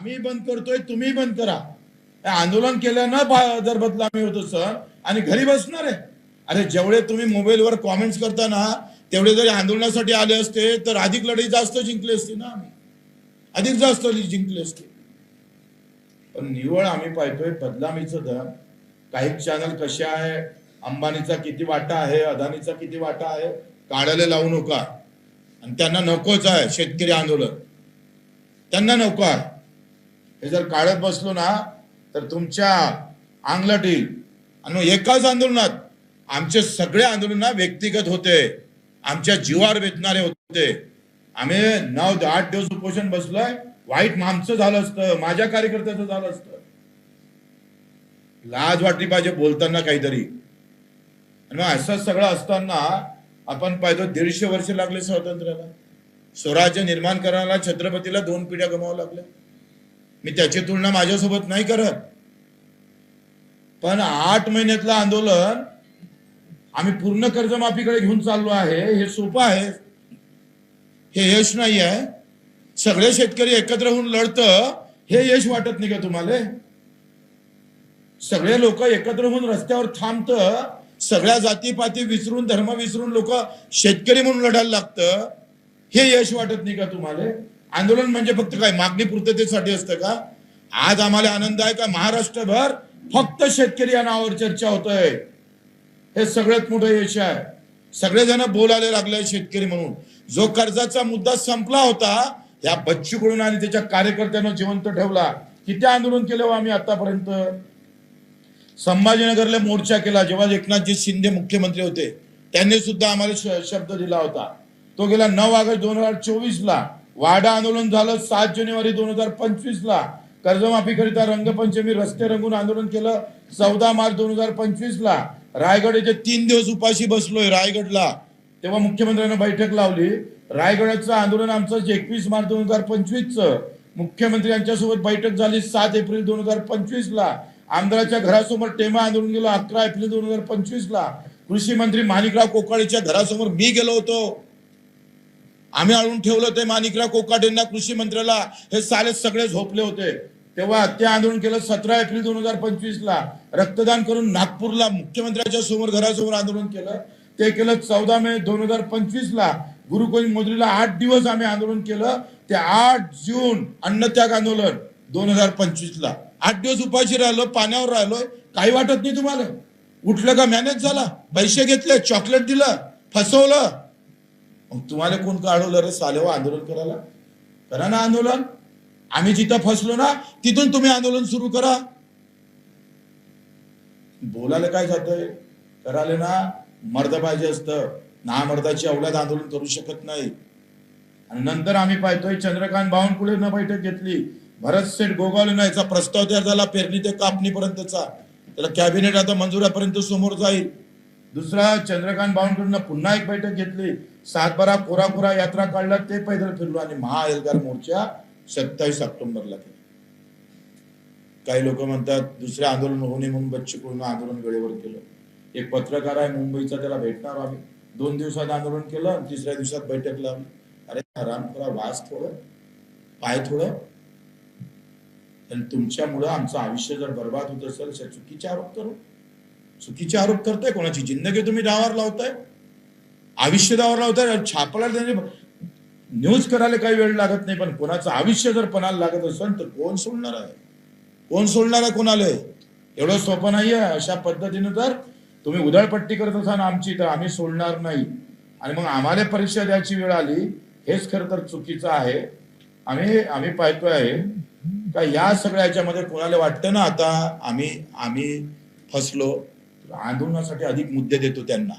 आम्ही बंद करतोय तुम्ही बंद करा. आंदोलन केल्यानं जर बदलामी होतो सर. आणि घरी बसणार आहे. अरे जेवढे तुम्ही मोबाईलवर कॉमेंट्स करता ना तेवढे जरी आंदोलनासाठी आले असते तर अधिक लढाई जास्त जिंकली असती ना आम्ही. अधिक जास्त जिंकली असते. पण निवळ आम्ही पाहतोय बदलामीचं दर. काही चॅनल कसे आहे? अंबानीचा किती वाटा आहे? अदानीचा किती वाटा आहे? काढायला लावू नका. आणि त्यांना नकोच आहे शेतकरी आंदोलन. त्यांना नको आहे. हे जर काढत बसलो ना तर तुमच्या अंगलट येईल आणि मग एकाच आंदोलनात आमचे सगळे आंदोलन व्यक्तिगत होते. आमच्या जीवावर वेचणारे होते. आम्ही नऊ आठ दिवस उपोषण बसलोय. वाईट आमचं झालं असतं माझ्या कार्यकर्त्याचं झालं असतं. लाज वाटली पाहिजे बोलताना काहीतरी. आणि मग असं सगळं असताना आपण पाहतो दीडशे वर्ष लागले स्वातंत्र्याला. स्वराज्य निर्माण करायला छत्रपतीला दोन पिढ्या गमावं लागल्या. मी त्याची तुलना माझ्यासोबत नाही करत. पण आठ महिन्यातलं आंदोलन आम्ही पूर्ण कर्जमाफीकडे घेऊन चाललो आहे हे सोपं आहे. हे यश नाही आहे. सगळे शेतकरी एकत्र होऊन लढतं हे यश वाटत नाही का तुम्हाला? सगळे लोक एकत्र होऊन रस्त्यावर थांबत सगळ्या जातीपाती विसरून धर्म विसरून लोक शेतकरी म्हणून लढायला लागतं हे यश वाटत नाही का तुम्हाला? आंदोलन म्हणजे फक्त काय? मागणी पूर्ततेसाठी असतं का? आज आम्हाला आनंद आहे का? महाराष्ट्रभर फक्त शेतकरी या नावावर चर्चा होतोय. हे सगळ्यात मोठं यश आहे. सगळेजण बोलायला लागले शेतकरी म्हणून. जो कर्जाचा मुद्दा संपला होता या बच्चूकडून आणि त्याच्या कार्यकर्त्यांना जिवंत ठेवला. किती आंदोलन केलं हो आम्ही आतापर्यंत? संभाजीनगरला मोर्चा केला. जेव्हा एकनाथजी शिंदे मुख्यमंत्री होते त्यांनी सुद्धा आम्हाला श- शब्द दिला होता. तो गेला नऊ ऑगस्ट दोन हजार चोवीस ला वाडा आंदोलन झालं सात जानेवारी दोन हजार पंचवीस ला. कर्जमाफीकरिता रंगपंचमी रस्ते रंगून आंदोलन केलं चौदा मार्च दोन हजार पंचवीस ला. रायगड येथे तीन दिवस उपाशी बसलोय रायगडला. तेव्हा मुख्यमंत्र्यांना बैठक लावली. रायगडाचं आंदोलन आमचं एकवीस मार्च दोन हजार पंचवीसचं. मुख्यमंत्री यांच्यासोबत बैठक झाली सात एप्रिल दोन हजार पंचवीस ला. आमदाराच्या घरासमोर टेमा आंदोलन गेलो अकरा एप्रिल दोन हजार पंचवीस ला. कृषी मंत्री माणिकराव कोकाळेच्या घरासमोर मी गेलो होतो. आम्ही आणून ठेवलं ते माणिकराव कोकाटेंना कृषी मंत्र्याला. हे साले सगळे झोपले होते. तेव्हा ते आंदोलन केलं सतरा एप्रिल दोन हजार पंचवीस ला रक्तदान करून नागपूरला मुख्यमंत्र्यांच्या समोर घरासमोर आंदोलन केलं. ते केलं चौदा मे दोन हजार पंचवीस ला गुरुकोई मोदरीला आठ दिवस आम्ही आंदोलन केलं. ते आठ जून अन्नत्याग आंदोलन दोन हजार पंचवीस ला आठ दिवस उपाशी राहिलो पाण्यावर राहिलोय काही वाटत नाही तुम्हाला? उठलं का मॅनेज झाला? पैसे घेतले चॉकलेट दिलं फसवलं. मग तुम्हाला कोण काढवलं रे सालेवा हो आंदोलन करायला? करा ना आंदोलन. आम्ही जिथं फसलो ना तिथून तुम्ही आंदोलन सुरू करा. बोलायला काय जातंय? करायला ना मर्द पाहिजे असतं. ना मर्दाची अवलाद आंदोलन करू शकत नाही. आणि नंतर आम्ही पाहतोय चंद्रकांत बावनकुळेनं बैठक घेतली. भरत सेठ गोगावलेनं याचा प्रस्ताव तयार झाला पेरणी ते कापणीपर्यंतचा. त्याला कॅबिनेट आता मंजुरापर्यंत समोर जाईल. दुसरा चंद्रकांत बावनकुळेनं पुन्हा एक बैठक घेतली. सातबारा कोरा कोरा यात्रा काढला ते पैदल फिरलो आणि महाएल्गार मोर्चा सत्तावीस ऑक्टोबरला केला. काही लोक म्हणतात दुसरे आंदोलन होऊ नये म्हणून बच्ची कडून आंदोलन वेळेवर केलं. एक पत्रकार आहे मुंबईचा त्याला भेटणार आम्ही दोन दिवसात आंदोलन केलं आणि तिसऱ्या दिवसात बैठक लावली. अरे हराम करा वास थोडं पाय थोडं. आणि तुमच्यामुळं आमचं आयुष्य जर बर्बाद होत असेल तर चुकीचे आरोप करू. चुकीचे आरोप करताय कोणाची? जिंदगी तुम्ही डावावर लावताय. आयुष्य डावावर लावताय छापला त्यांनी न्यूज करायला काही वेळ लागत नाही पण कोणाचं आयुष्य जर पणाला लागत असेल तर कोण सोडणार आहे? कोण सोडणार आहे कोणाला? एवढं सोपं नाही आहे. अशा पद्धतीने तर तुम्ही उधळपट्टी करत असाल आमची तर आम्ही सोडणार नाही. आणि मग आम्हाला परीक्षा द्यायची वेळ आली हेच खरं तर चुकीचं आहे. आम्ही आम्ही पाहतो आहे का या सगळ्या याच्यामध्ये कोणाला वाटतं ना आता आम्ही आम्ही फसलो आंदोलनासाठी अधिक मुद्दे देतो त्यांना.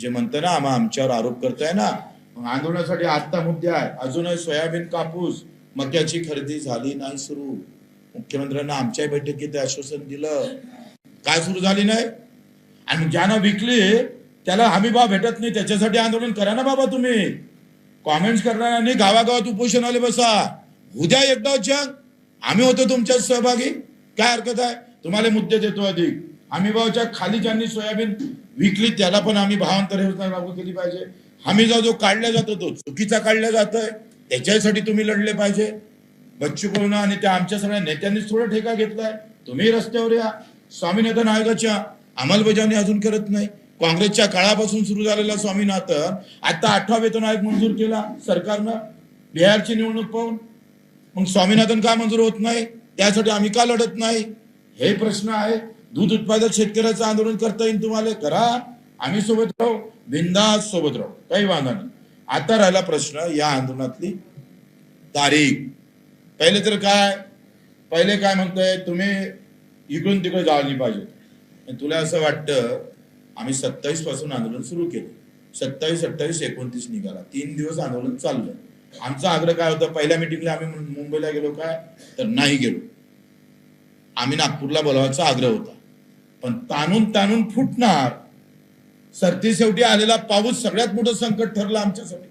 जे म्हणतं ना आम्हा आमच्यावर आरोप करताय ना. मग आंदोलनासाठी आत्ता मुद्दे आहे अजूनही सोयाबीन कापूस मक्याची खरेदी झाली नाही सुरू. मुख्यमंत्र्यांना आमच्या बैठकीत आश्वासन दिलं. काय सुरू झाली नाही? आणि ज्यानं विकली त्याला हमी भाव भेटत नाही. त्याच्यासाठी आंदोलन करा ना बाबा तुम्ही. कॉमेंट्स करणाऱ्यांनी गावागावात उपोषणाले बसा. उद्या एकदा जग. आम्ही होतो तुमच्यात सहभागी. काय हरकत आहे? तुम्हाला मुद्दे देतो अधिक. हमीभावाच्या खाली ज्यांनी सोयाबीन विकली त्याला पण आम्ही भावांतर योजना लागू केली पाहिजे. हमी जो काढला जातो तो चुकीचा काढला जातोय त्याच्यासाठी तुम्ही लढले पाहिजे. बच्चू कडून आणि त्या आमच्या सगळ्या नेत्यांनीच थोडा ठेका घेतलाय. तुम्ही रस्त्यावर या. स्वामीनाथन आयोगाच्या अंमलबजावणी अजून करत नाही. काँग्रेसच्या काळापासून सुरू झालेला स्वामीनाथन आता आठवा वेतन आयोग मंजूर केला सरकारनं. बिहारची निवडणूक पाहून. मग स्वामीनाथन का मंजूर होत नाही? त्यासाठी आम्ही का लढत नाही? हे प्रश्न आहे दूध उत्पादक शेतकऱ्याचं आंदोलन करता येईल तुम्हाला? करा. आम्ही सोबत राहू. बिंदास सोबत राहू. काही वांधा नाही. आता राहिला प्रश्न या आंदोलनातली तारीख. पहिले तर काय? पहिले काय म्हणतोय? तुम्ही इकडून तिकडे जाळली पाहिजे. तुला असं वाटतं आम्ही सत्तावीसपासून आंदोलन सुरू केलं. सत्तावीस अठ्ठावीस एकोणतीस निघाला. तीन दिवस आंदोलन चाललं. आमचा आग्रह काय होता? पहिल्या मिटिंगला आम्ही मुंबईला गेलो काय? तर नाही गेलो. आम्ही नागपूरला बोलावायचा आग्रह होता. पण ताणून ताणून फुटणार. सरती शेवटी आलेला पाऊस सगळ्यात मोठं संकट ठरलं आमच्यासाठी.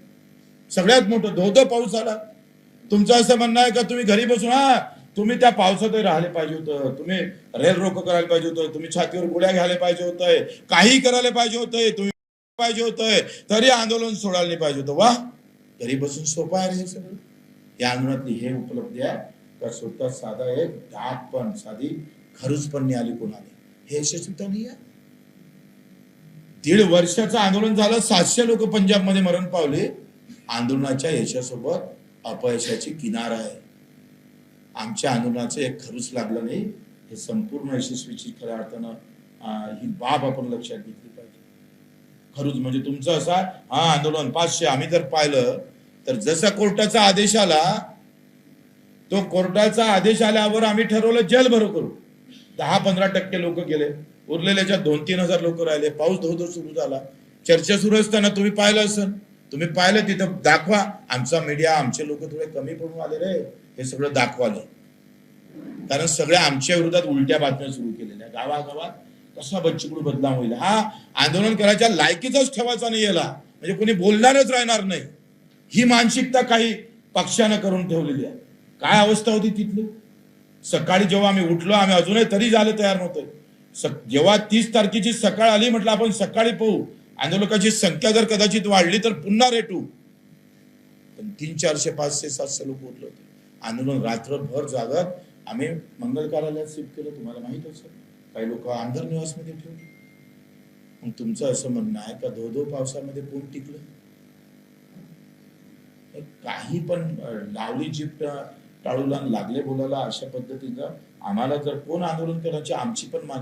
सगळ्यात मोठं धोधो पाऊस आला. तुमचं असं म्हणणं आहे का तुम्ही घरी बसून हा तुम्ही त्या पावसातही राहिले पाहिजे होतं. तुम्ही रेल रोको करायला पाहिजे होतं. तुम्ही छातीवर गोळ्या घ्यायला पाहिजे होतंय. काही करायला पाहिजे होतंय. तुम्ही पाहिजे होतंय. तरी आंदोलन सोडायला पाहिजे होतं. वा घरी बसून सोपं आहे हे सगळं. या आंदोलनातली हे उपलब्धी आहे. का स्वतः साधा एक डाक पण साधी खरूच पण नाही आली कोणाला. हे यशस्वीता नाही आहे दीड वर्षाचं आंदोलन झालं सातशे लोक पंजाबमध्ये मरण पावले. आंदोलनाच्या यशासोबत अपयशाची किनार आहे. आमच्या आंदोलनाचं एक खरूच लागलं नाही. हे संपूर्ण यशस्वीची खऱ्या अर्थानं ही बाब आपण लक्षात घेतली पाहिजे. खरूच म्हणजे तुमचं असा हा आंदोलन पाचशे आम्ही जर पाहिलं तर जसा कोर्टाचा आदेश आला तो कोर्टाचा आदेश आल्यावर आम्ही ठरवलं जेल भरो करू. दहा पंधरा टक्के लोक गेले. उरलेल्याच्या दोन तीन हजार लोक राहिले. पाऊस धो धो सुरू झाला. चर्चा सुरू असताना तुम्ही पाहिलं असेल तुम्ही पाहिलं तिथं दाखवा. आमचा मीडिया आमचे लोक थोडे कमी पडून आले रे. हे सगळं दाखवालं. कारण सगळ्या आमच्या विरोधात उलट्या बातम्या सुरू केलेल्या. गावागावात कसा बच्चूकडू बदलाम होईल? हा आंदोलन करायच्या लायकीचाच ठेवायचा नाही याला. म्हणजे कोणी बोलणारच राहणार नाही. ही मानसिकता काही पक्षानं करून ठेवलेली आहे. काय अवस्था होती तिथली? सकाळी जेव्हा आम्ही उठलो आम्ही अजूनही तरी झालं तयार नव्हते. स- जेव्हा तीस तारखेची सकाळ आली म्हटलं आपण सकाळी पाहू. आंदोलकाची संख्या जर कदाचित वाढली तर पुन्हा रेटू. पण तीन चारशे पाचशे सातशे लोक उठले होते. आंदोलन रात्रभर जागत आम्ही मंगल कार्यालयात शिफ्ट केलं तुम्हाला माहीत असेल. काही लोक आमदार निवासमध्ये ठेवले. मग तुमचं असं म्हणणं आहे का धो धो पावसामध्ये कोण टिकलं? काही पण लावली जीप टाळूला लागले बोलायला अशा पद्धतीचं आम्हाला जर कोण आंदोलन करायची आमची पण माणसं